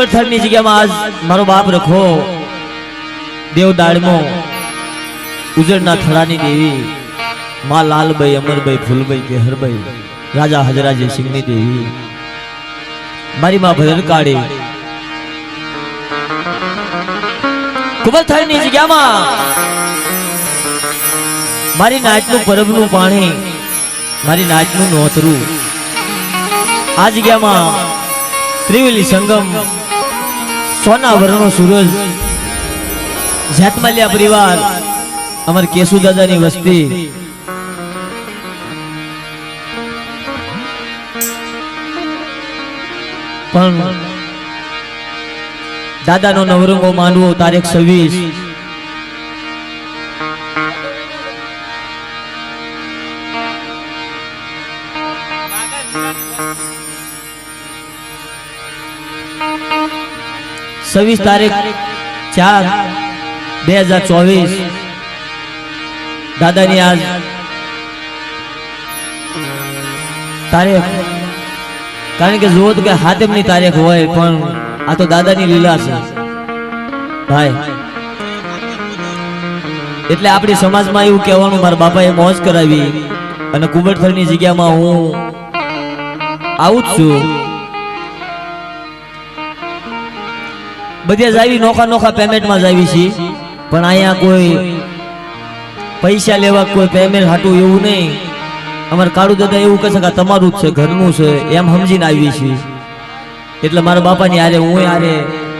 કુંવરથળની જગ્યામાં આજ મારો બાપ રખો. દેવ ઉજળના થળાની દેવી, માં લાલભાઈ અમરભાઈ ફૂલભાઈ કેહરભાઈ રાજા હજરાજી સિંહની દેવી. મારી માં ભદ્રકાળી કુંવરથળની જગ્યામાં મારી નાચનું પરબનું પાણી, મારી નાચનું નોતરું. આ જગ્યામાં ત્રિવેલી સંગમ સોના વરણો સૂરજ. જાતમાલિયા પરિવાર, અમર કેશુ દાદાની વસ્તી. પણ દાદાનો નવરંગો માંડવો તારીખ છવ્વીસ. છવ્વીસ તારીખ ચાર બે હજાર ચોવીસ. દાદાની આજ તારીખ. કારણ કે જુઓ તો કે હાથમની તારીખ હોય, પણ આ તો દાદાની લીલા છે. ભાઈ, એટલે આપણી સમાજમાં એવું કહેવાનું, મારા બાપાએ મોજ કરાવી અને કુબરથળની જગ્યામાં હું આવું જ છું. બધે જ આવી, નોખા નોખા પેમેન્ટમાં જ આવી પણ અહીંયા કોઈ પૈસા લેવા કોઈ પેમેન્ટ હાટું એવું નહીં. અમારે કાળુ દાદા એવું કહે છે કે તમારું જ છે, ઘરનું છે, એમ સમજીને આવી છીએ એટલે મારા બાપાની આરે હું આરે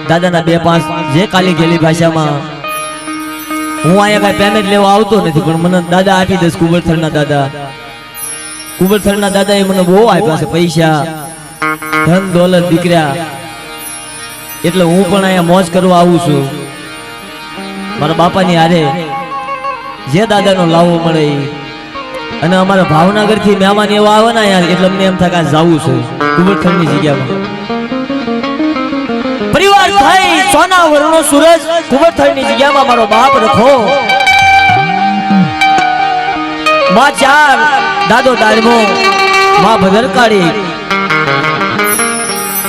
દાદાના બે પાંચ જે કાલી ગયેલી ભાષામાં, હું અહીંયા કાંઈ પેમેન્ટ લેવા આવતો નથી, પણ મને દાદા આપી દઈશ કુબરથળના દાદા. કુબરથળના દાદાએ મને બહુ આપ્યા છે પૈસા. ધન દોલત દીકરા. એટલે હું પણ અહીંયા મોજ કરવા આવું છું. મારા બાપાની હારે જે દાદાનો લાવો મળે અને અમારા ભાવનગરથી મહેમાન એવા આવે ને યાર એટલે અમને એમ થાય કે જવું છે. કુબરખંડની જગ્યામાં. પરિવાર થઈ સોના વરણો સૂરજ કુબરથળની જગ્યામાં મારો બાપ રખો. માં ચાર, દાદો દાડમો માં ભદરકાળી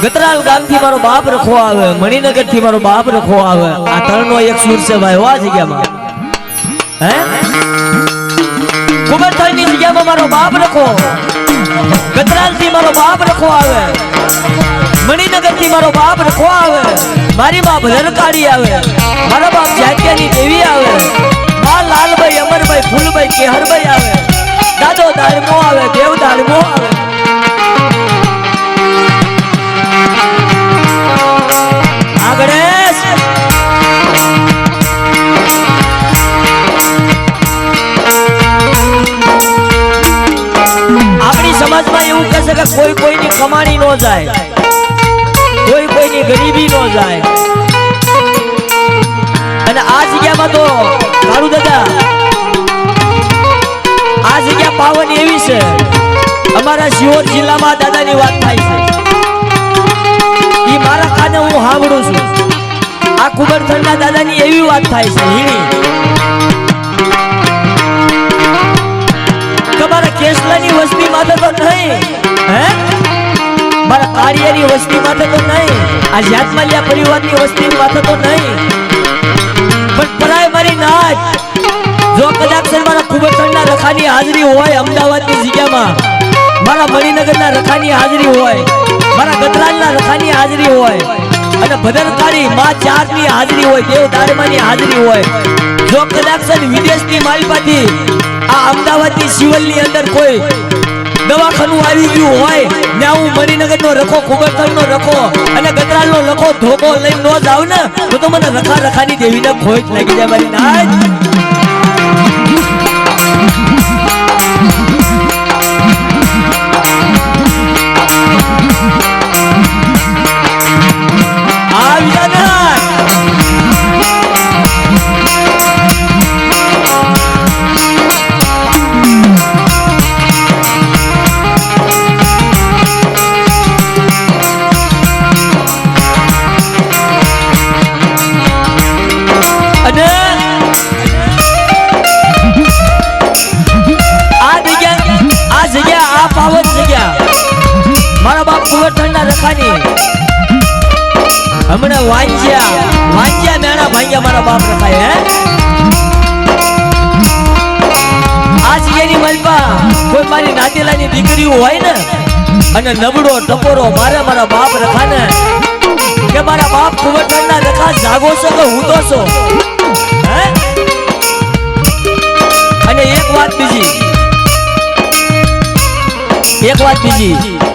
ગતરાલ ગામથી મારો બાપ રખો આવે મણિનગરથી મારો બાપ રખો આવે. આ ત્રણનો એક સુર છે ભાઈ વા જગ્યામાં. હે? કુબરથળની જગ્યામાં મારો બાપ રખો. ગતરાલથી મારો બાપ રખો આવે. મણિનગરથી મારો બાપ રખો આવે. મારી માં ભદરકાળી આવે. મારા બાપ જાત્યાની દેવી આવે. માં લાલભાઈ, અમરભાઈ, ફૂલભાઈ, કેહરભાઈ આવે. દાદો દાડમો આવે દેવ દાડમો આવે. કે કોઈ કોઈની કમાણી ન જાય. કોઈ કોઈની ગરીબી ન જાય. અને આ જગ્યામાં તો કાળુ દાદા, આ જગ્યા પાવન એવી છે. અમારા શિહોર જિલ્લામાં દાદાની વાત થાય છે. ઈ મારા કાને હું સાંભળું છું. આ કુબરથળના દાદાની એવી વાત થાય છે, હીણી. તમારા કેસલાની વસ્તી માથે તો નહીં, હે? મારા કાર્યની વસ્તી માથે તો નહીં, આ જાતમાલિયા પરિવારની વસ્તી માથે તો નહીં. પણ પરાય મારી નાચ જો કદાચ છે મારા કુબરથળના રખાની હાજરી હોય અમદાવાદની જગ્યામાં, મારા મણિનગરના રખાની હાજરી હોય, મારા ગતરાજના રખાની હાજરી હોય અને ભદરકાળી માં ચારની હાજરી હોય, દેવ દાડમાની હાજરી હોય. જો કદાચની ને આ અમદાવાદ આ સિવલની અંદર કોઈ દવાખાનું આવી ગયું હોય ને હું મણિનગર નો રખો કુબરતળનો રખો અને ગતરાલ નો લખો ધોકો લઈને નો જાવ ને, તો તો મને રખા રખાની દેવીને ખોટ લાગી જાય મારી નાચ હમણાં વાંચ્યા વાંચ્યા મેણા ભાંગ્યા મારા બાપ રખાય, હે? આ જગ્યાની મલપા કોઈ મારી નાતેલાની દીકરીઓ હોય ને, અને નબળો ટપોરો મારે મારા બાપ રખાને, કે મારા બાપ કુંવરઠાણના રખા જાગો છો કે હું તો છો? હે? અને એક વાત બીજી. એક વાત બીજી.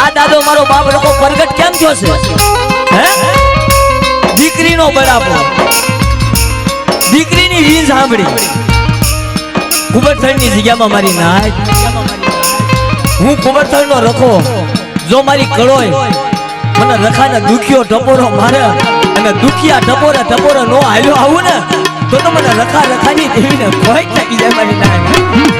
આ દાદો મારો બાપ લોકો પ્રગટ કેમ થયો છે? હે? દીકરીનો બરાબર. દીકરીની વીજ સાંભળી. કુબરથળની જગ્યામાં મારી નાય. હું કુબરથળનો રખો. જો મારી કળોય મને રખાને દુખ્યો ટપોરો મારે અને દુખિયા ટપોરે ટપોરો નો આવ્યો આવું ને, તો તો મને રખા રખાની દેવીને કોઈ લાગી જાય મારી નાચ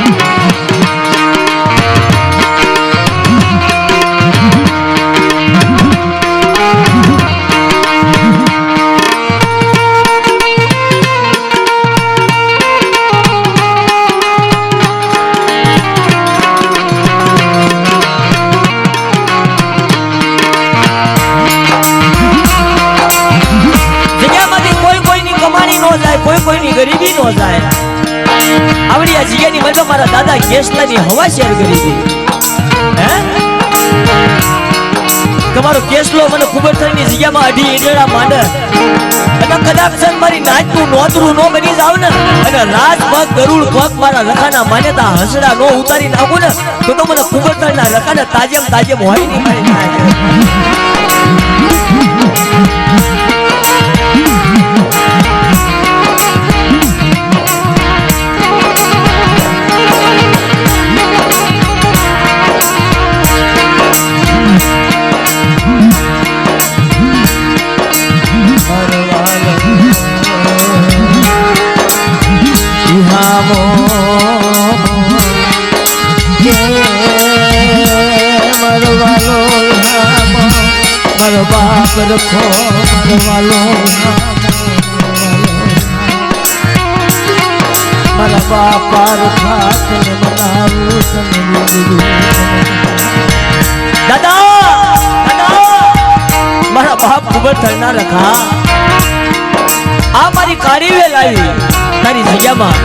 નો કદાચ મારી નાચનું નોતરું નો બની જાવ ને, અને રાત પગ ગરુડ પગ મારા રખાના માન્યતા હસડા નો ઉતારી નાખું ને, તો તો મને ખબર રખા રખાને તાજેમ તાજેમ હોય નહીં મારો બાપ રખો મરવાલો મારા બાપા રખા મનાવું તને દાદા મારા બાપ જ થના રખા. આ મારી કાળી લાવી તારી જગ્યામાં.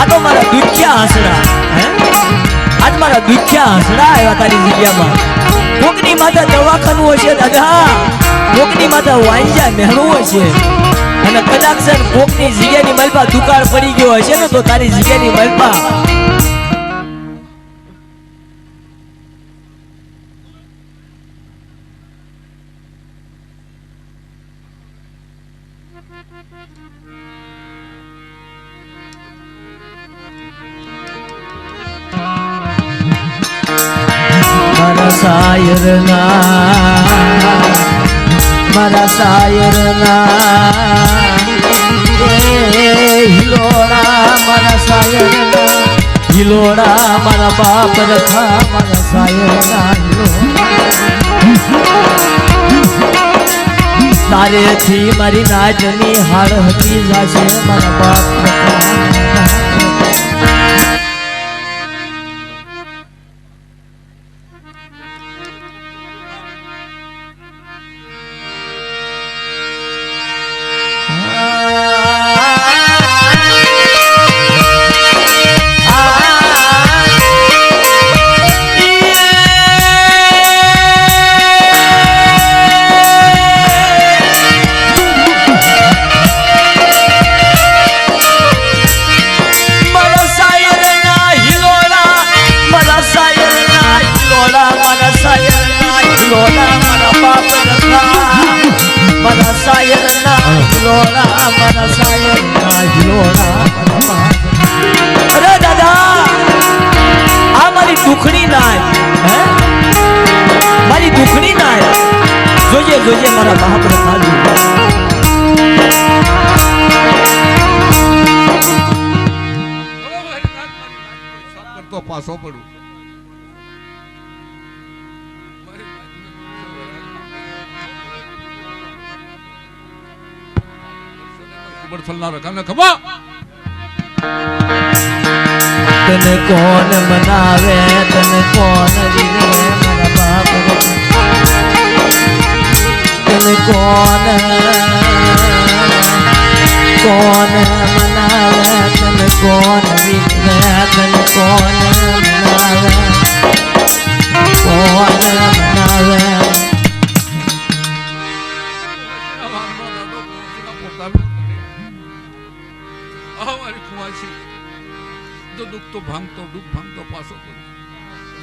આ તો મારા દુખ્યા આસરા હે? આજ મારા દુખ્યા હસડા આવ્યા તારી જગ્યામાં કોકની માથા દવાખાનું હશે દાદા. કોકની માથા વાંજા મહેણું હશે અને કદાચ કોકની જગ્યાની મલપા દુકાળ પડી ગયો હશે ને, તો તારી જગ્યાની મલપા મારા બાપ રખા મારા હિલોડા તારેથી મારી નાજની હાડ હતી જાશે મારા બાપ રખા. હિલોડા મારા મારી દુખણી નાય હે મારી દુખણી નાય જોજે જોઈએ મારા કરતો પાછો પડું ખબર થલનાર રકમને ખબર? તને કોણ મનાવે? તને કોણ જીવે? મારા બાપ તને કોણ કોણ મનાવે? તને કોણ જીવે? તને કોણ મનાવે? કોણ મનાવે? કુંવાસી. તો દુઃખ તો ભાંગતો દુઃખ ભાંગતો પાછો કરું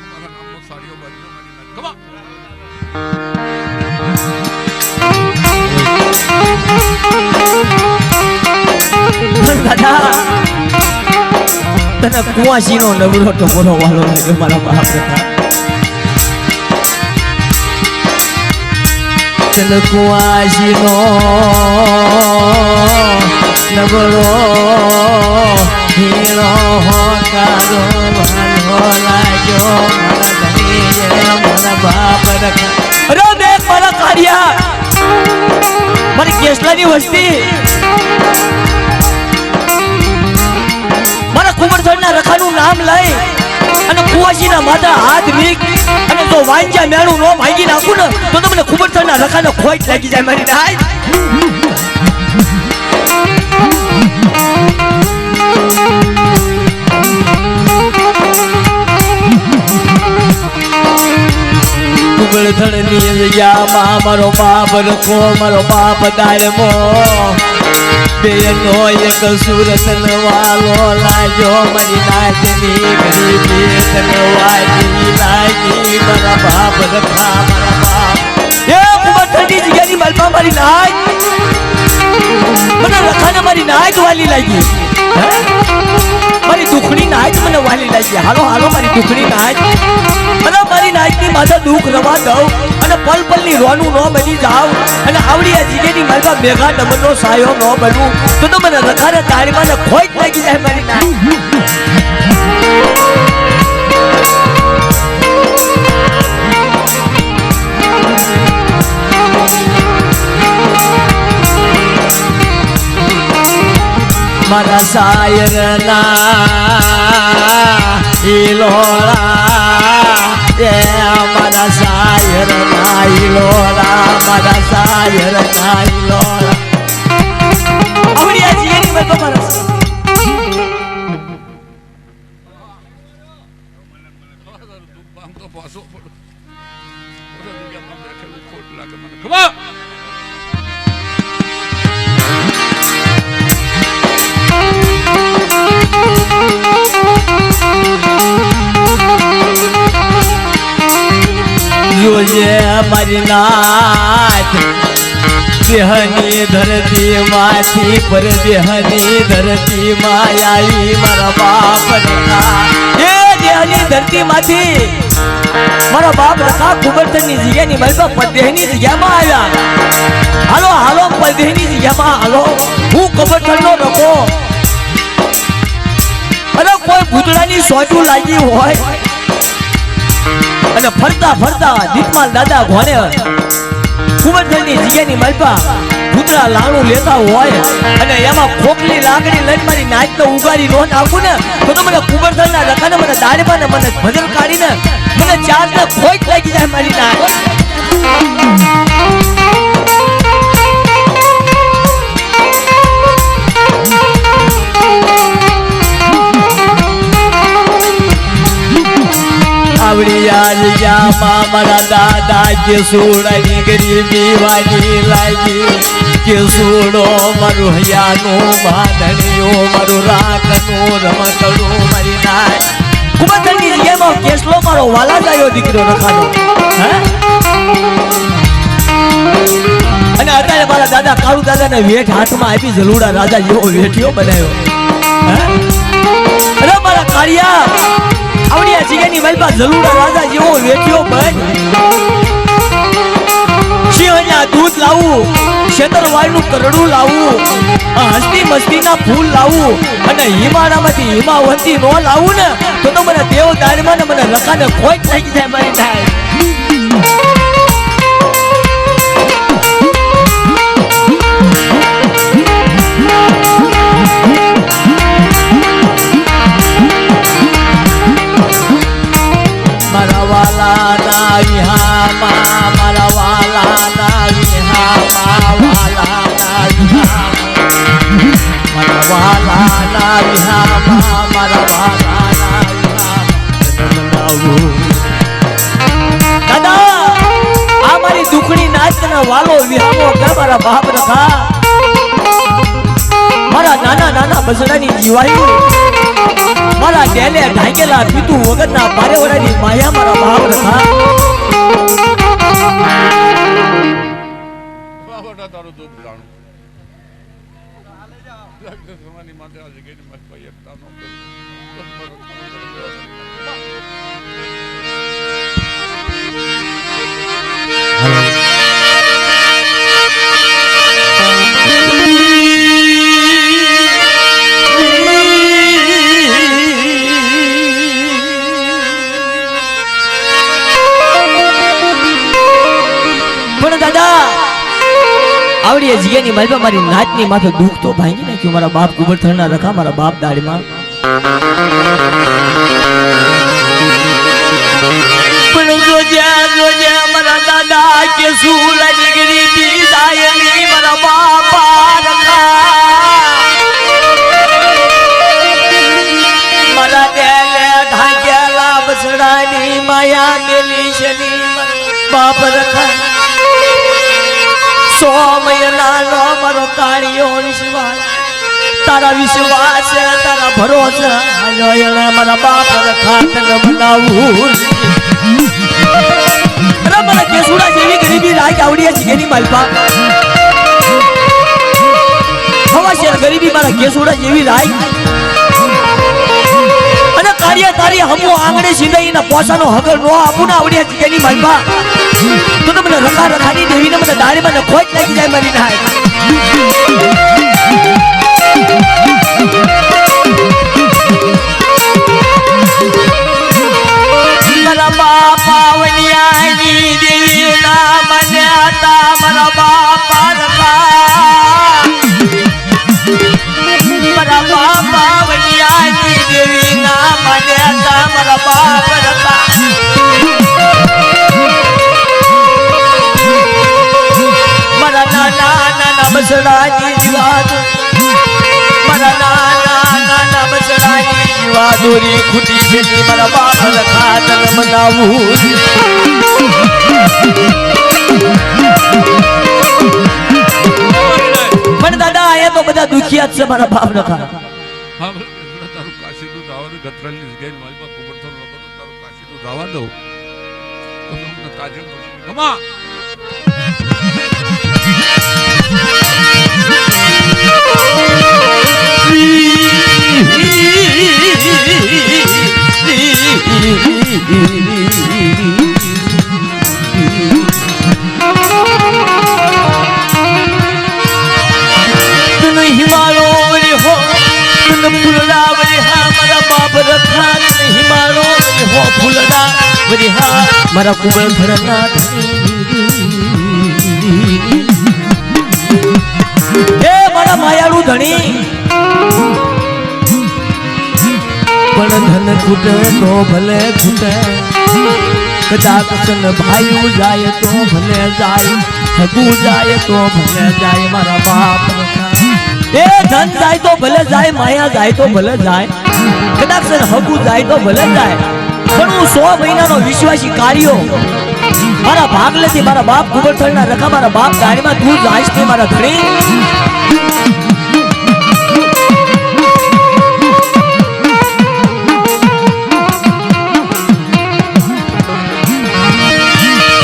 મારા નામનો સાડીઓ on. દાદા તને નો નવરો ટકોરો વાલો મારા બાપ તને નો નબળો હીરો હોકારો વાલો લાગ્યો. કેસલાની વસ્તી. મારા કુંવરધણના રખાનું નામ લઈ અને કુવાસીના માથા હાથ મીક અને જો વાંચ્યા મેળું નો ભાંગી નાખું ને, તો તમને કુંવરધણના રખાને ખોટ લાગી જાય મારી નાય. કુંવરધણની જગ્યામાં મારો બાપ રખો મારો બાપ દાળમો બેનો એક સુરત વાલો લાગ્યો મારી નાચની ગરીબી તનવાજી લાગી. મારા બાપ રખા મારા બાપ. એ કુંવર ઠંડી જગ્યાની માલપા મારી નાચ મને રખાને મારી નાચ વાલી લાગી. હે? મારી દુખણી નાચ મને વાલી લાગી. હાલો હાલો, મારી દુખણી નાચ અને નાચની માથે દુઃખ રવા દઉં અને પલ પલની રોનું ન બની જાવ અને આવડી આ જીગેની માલપા મેઘા નમનનો સાયો ન બનવું. તો તો મને રખારે તાળીમાં ને ખોટ લાગી જાય મારી મારા સાયરના ઈલોળા એ મારા સાયરના ઈલોળા મારા સાયરના ઈલોળા આવડી આ જીએની તો મારા Come દુઃખ જોજે મારી નાચ દેહની ધરતી માથી પર દેહની ધરતી માં મારા બાપ એ દેહની ધરતી માંથી મારા બાપ રખા કુબરતની જગ્યાની મારી પદેહની જગ્યામાં આવ્યા હાલો હાલો, પદેહની જગ્યામાં હાલો. હું કબરતનો રખો અરે, કોઈ ભૂતળાની સોજું લાગી હોય. અને ફરતા ફરતા દીપમાલ દાદા ભોને કુંવરધણની જીયાની મલપા ભૂતળા લાણું લેતા હોય અને એમાં ખોખલી લાગણી લઈને મારી નાચ તો ઉગાડી રોજ નાખું ને, તો તો મને કુંવરધણના લખાને, મને દાડમાં ને મને ભજન કાઢીને, મને ચાર ને ખોટ લાગી જાય મારી નાચ. આવડી મારા દાદા કે સોડાની ગરીબી વાલી લાગી. કે સોડો મારું હૈયાનું બાંધણીઓ, મારું રાખનું રમકડું મારી નાય. કેસલો મારો વાલા જાયો દીકરો રખાનો હે? અને અત્યારે મારા દાદા કાળુ દાદાને વેઠ હાથમાં આપી જલુડા રાજા જેવો વેઠિયો બનાવ્યો. જગ્યાની મલબા જલુડા રાજા જેવો વેઠ્યો બન સિંહના દૂધ લાવું, શેતરવાળનું કરડું લાવવું આ હસ્તી મસ્તીના ફૂલ લાવવું અને હિમાળામાંથી હિમાવંતી નો લાવવું ને, તો તો મને દેવ દાનમાં મને રખાને કોઈ થઈ જાય મારી થાય વિહામાં મારા વાલાના વિહામાં વાલાના વિહામાં મારા વાલાના વિહામાં મારા વાલાના વિહામાં દાદા, આ મારા બાપ રખા મારા નાના નાના બસડાની જીવાયું. મારા ડેલે ઢાંકેલા પીતું વગરના પારેવડાની માયા મારા ભાવ રખા બાબા તારું દુઃખ જાણું લાગશે સમાની માટે આ જગ્યાની મારી પાસે આવડી એ જગ્યાની મારી મારી નાચની માથે દુઃખ તો ભાંગી નાખ્યું. મારા બાપ કુબરથળના રખા, મારા બાપ દાડીમાં પણ જોજ્યા જોજ્યા મારા દાદા કે શું લજગરી પીડાયની મારા બાપા રખા. મારા દેલે ઢાંકેલા બસડાની માયા મેલી શની મારા બાપ રખા. સો મહિનાનો મારો કાળિયો વિશ્વાસ. તારા વિશ્વાસ, તારા ભરોસા. મારા બાપ ખાતર બનાવું મારા અને કાર્ય તારી હમો આંગણે સિંધાઈના પોસાનો હગર નો આપું ને આવડી છે એની માલપા? રખા રખાની દેવીને મને દાળીમાં ને ખોટ લાગી જાય મારી નાય મારા બાપા વનિયાની દેવીના તા મારા બાપા રખા. મારા બાપા વનિયાની દેવીના મને હતા, મારા બાપ નાના બસડાની મારા નાના નાના બસડાની જીવાદોરી ખૂટી છે, મારા બાપ રખા તને મનાવું પણ દાદા એ તો બધા દુખિયા છે મારા બાપ કાશી કે તારું તારું કાશીનું જવા દઉં. તો કમા! ફૂલડા વળી હા મારા બાપ રખા એ મારા માયાળુ ધણી. પણ ધન ખૂટે તો ભલે ખૂટે કદાચ ભાઈ જાય તો ભલે જાય. હગુ જાય તો ભલે જાય મારા બાપ એ ધન જાય તો ભલે જાય, માયા જાય તો ભલે જાય. કદાચ તન હગુ જાય તો ભલે જાય. પણ હું સો મહિનાનો વિશ્વાસી કાર્યો મારા ભાગલેથી મારા બાપ કુબરથળના રખા મારા બાપ ગાડીમાં તું જાય છે મારા ધણી.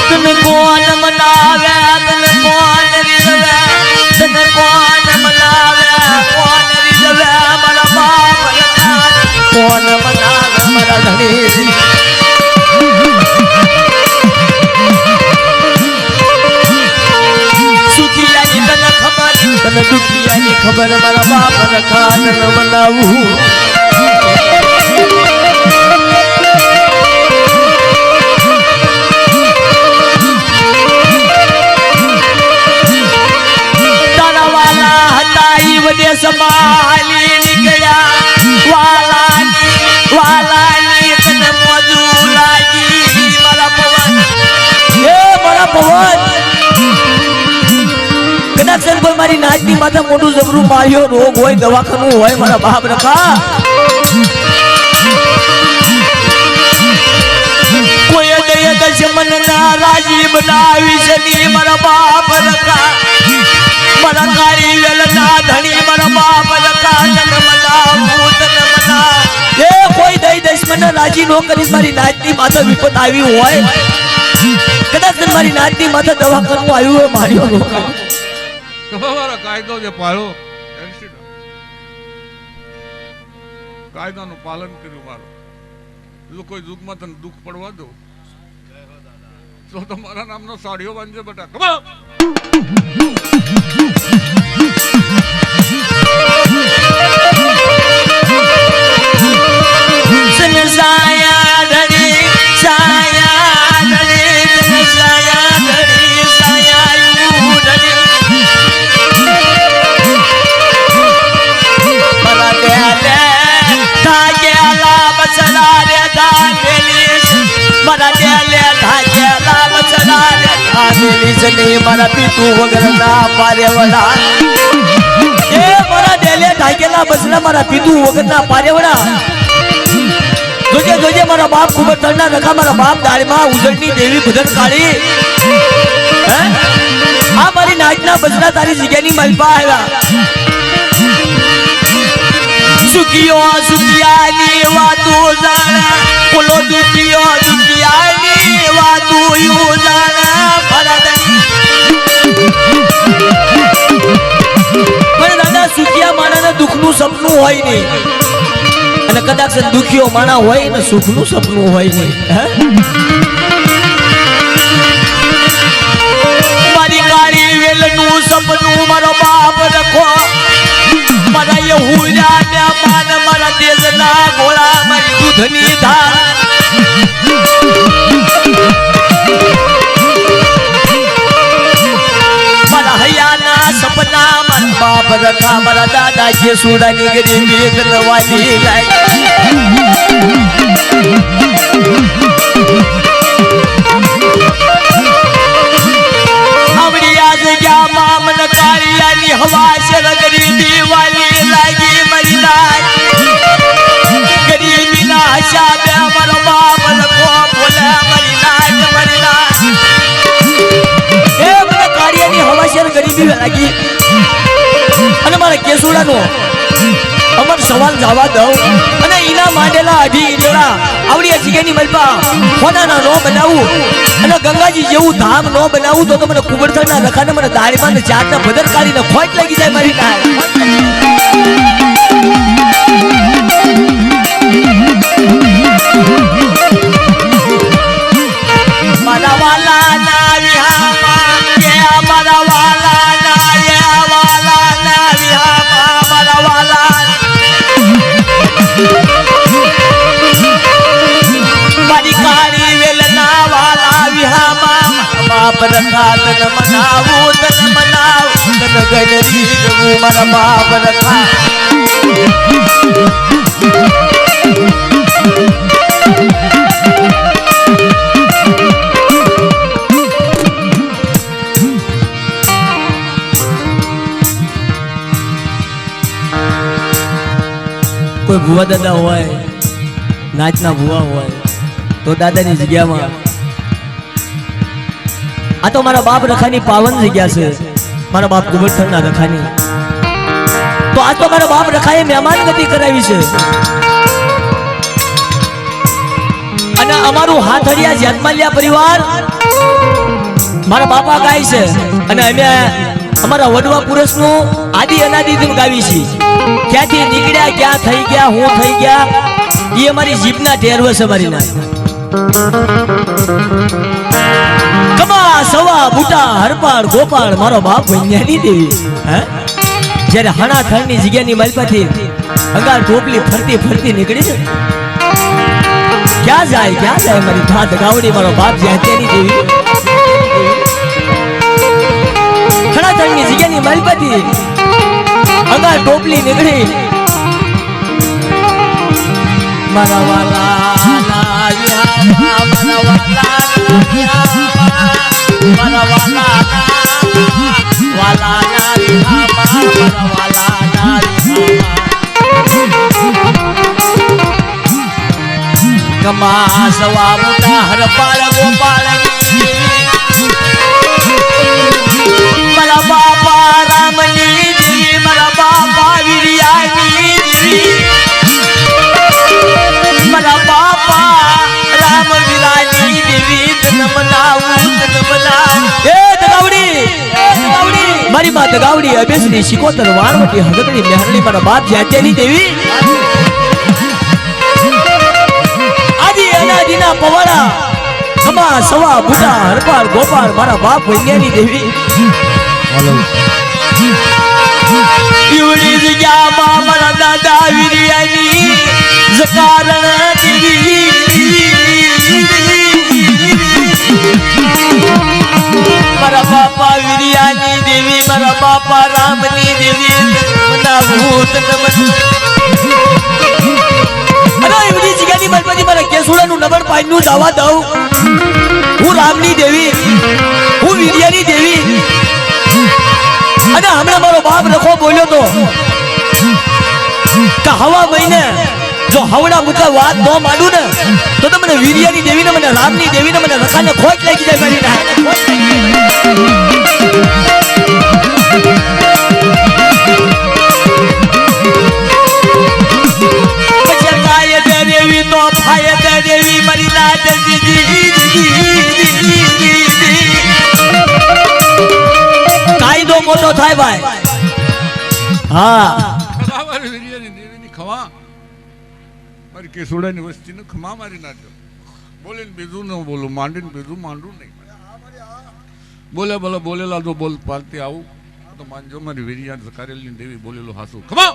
તને કોણ મનાવે તને કોણ રીઝવે તને કોણ તને દુખિયાની ખબર મારા બાપ રખાન તને મનાવું. સંભાળી નીકળ્યા. વાલાની વાલાની તને મોજું લાગી. મારા પવન, એ મારા પવન. કદાચ સર મારી નાચ નાચની માથે મોટું જબરું માર્યો રોગ હોય, દવાખાનું હોય, મારા બાપ રખા કોઈ દયા દશમન ના રાજી બનાવી છે મારા બાપ રખા મારા કારી વેલ ના ધણી મારા બાપ રખા તન મનાવું તન મનાવ એ કોઈ દઈ દશમન રાજી નો કરી મારી નાચની માથે વિપત આવી હોય. કદાચ મારી નાચની માથે દવાખાનું આવ્યું હોય, માર્યો રોગ તમારો કાયદો જે પાળો કાયદાનું પાલન કર્યું મારું. લોકો દુઃખમાં તને દુઃખ પડવા દો તો તમારા નામનો સાડીઓ બાંધજો બેટા. કમા આ દેવી છે કે મારા પીતું વગર ના પારે વડા. એ મારા ડેલે ઢાકેલા બસલા મારા પીતું વગર ના પારે વડા. જોજે જોજે, મારા બાપ ખૂબ તળના રખા મારા બાપ દાળમાં ઉજળની દેવી ભજન કાળી આ મારી નાચના બસલા તારી જગ્યાની મલપા આવ્યા. સુખીઓ, સુખિયાની વાતો જાણા. બોલો દુખીઓ, દુખિયાની વાતો યુ જાણા ભરત હોય નહીં. અને કદાચ દુખિયો હોય સપનું હોય નહીં. મારી કાળી વેલનું મારો દેશના ગોળા, મારી દૂધની ધાર બાપ રખા મારા દાદા જે સુડાની ગરીબી દરવાજી લાય. આવડી આ જગ્યામાં મન કાળિયાની હવા શર ગરીબી વાલી લાગી મરી લાય. ગરીબીના હસાબે મારો બાપ રખો બોલે મરી લાય મરી લાય. એ મને કાર્યની હવાશેર ગરીબી લાગી. અને મારા કેસુડાનો અમર સવાલ જવા દઉં. અને ઈના માંડેલા અઢી ઈંડોળા આવડી જગ્યાની મલપા ખોનાના નો બનાવું. અને ગંગાજી જેવું ધામ નો બનાવું તો તમને મને કુબરથળના રખાને મને દાળીમાં ને ચાટના ભદર કાઢીને ખોટ લાગી જાય મારી નાય. તન મનાવું તન મનાવું. તન ગણરી જવું મારા બાપ રખા કોઈ ભુવા દાદા હોય, નાચના ભુવા હોય, તો દાદાની જગ્યામાં આ તો મારા બાપ રખાની પાવન જગ્યા છે. મારા બાપ ગુબરથળના રખાની. તો આ તો મારા બાપ રખાએ મહેમાન ગતિ કરાવી છે. અને અમારું હાથડિયા જેતમાલિયા પરિવાર, મારા બાપા ગાય છે. અને અમે અમારા વડવા પુરુષનું આદિ અનાદિથી ગાવી છીએ. ક્યાંથી નીકળ્યા, ક્યાં થઈ ગયા, હું થઈ ગયા, એ અમારી જીભના ટેરવે છે મારી નાય સવા બુટા, હરપાળ, ગોપાળ, મારો બાપ વૈજ્ઞાની દેવી, હે? જ્યારે હણા થળની જગ્યાની માલપાથી અંગાર ટોપલી ફરતી ફરતી નીકળી છે ક્યાં જાય ક્યાં જાય મારી ધાત ગાવડી, મારો બાપ જ્યાં તેની દેવી? હણા થળની જગ્યાની માલપાથી અંગાર ટોપલી નીકળી. મારા વાલા મારા વાલા કમા સવા મુતા હરપાળ મારી માં દગાવડી અભેસની શિકોતર વાણવટી હગતડી મહેરણી મારા બાપ જ્યાંતેની દેવી. આદિ અનાદિના પવાડા સમા સવા બુટા હરપાલ ગોપાલ મારા બાપ વૈજ્ઞાની દેવી. ઈવડી જગ્યામાં મારા દાદા વિરિયાની, જકારણ દેવી મારા બાપા મારા બાપા રામની દેવી મના ભૂત હવા મહિને જો હવડા મુકા વાત ન માંડું ને, તો તમને મને વીર્યાની દેવી ને મને રામની દેવી ને મને રખાને ખોટ લાગી જાય મારી ના પછી કાય મોટો થાય ભાઈ. હા. ખમા. મારી કેસુડાની વસ્તીને ખમા મારી નાખ્યો બોલીને બીજું ન બોલું, માંડીને બીજું માંડું નહીં. બોલે બોલે, બોલેલા તો બોલ પાલતી આવું. તો માનજો મારી વિરિયાન કરેલી દેવી બોલેલું હાસું. ખમા